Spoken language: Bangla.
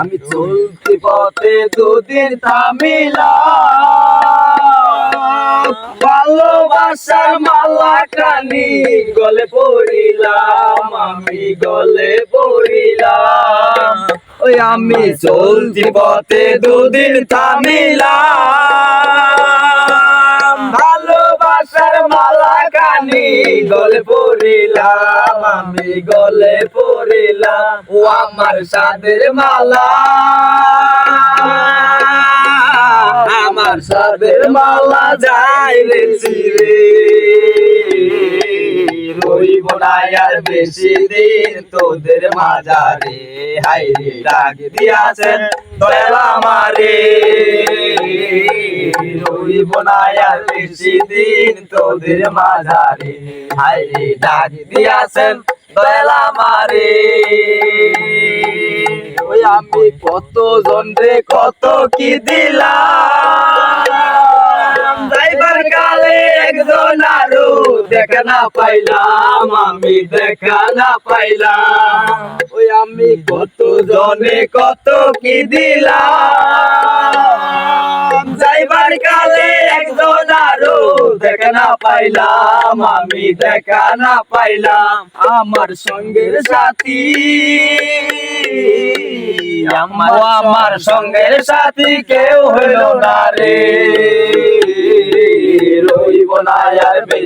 আমি চলতি পথে দুদিন থামিলাম। ভালোবাসার মালা কানি গলে পড়িলাম, আমি গলে পড়িলাম। ওই আমি চলতি পথে দুদিন থামিলাম। পড়িলাম আমি গলে পড়িলাম ও আমার সাদের মালা। আমার সাদের মালা যাই রে চিরে রইব না আর বেশি দিন তোদের মাঝারে হাই রে, ডাক দিয়াছেন দয়াল আমারে। রইব না আর বেশি দিন তোদের মাঝারে হাই রে, ডাক দিয়াছেন দয়াল আমারে। আমি কত জন রে, কত কি দিলাম? দেখা না পাইলাম, আমি দেখা না পাইলাম। ওই আমি কত জনে কত কি দিলাম? যাইবার কালে একজন আরও দেখা না পাইলাম, আমি দেখা না পাইলাম। আমার সঙ্গের সাথী, আমার সঙ্গের সাথী কেউ হইল না রে।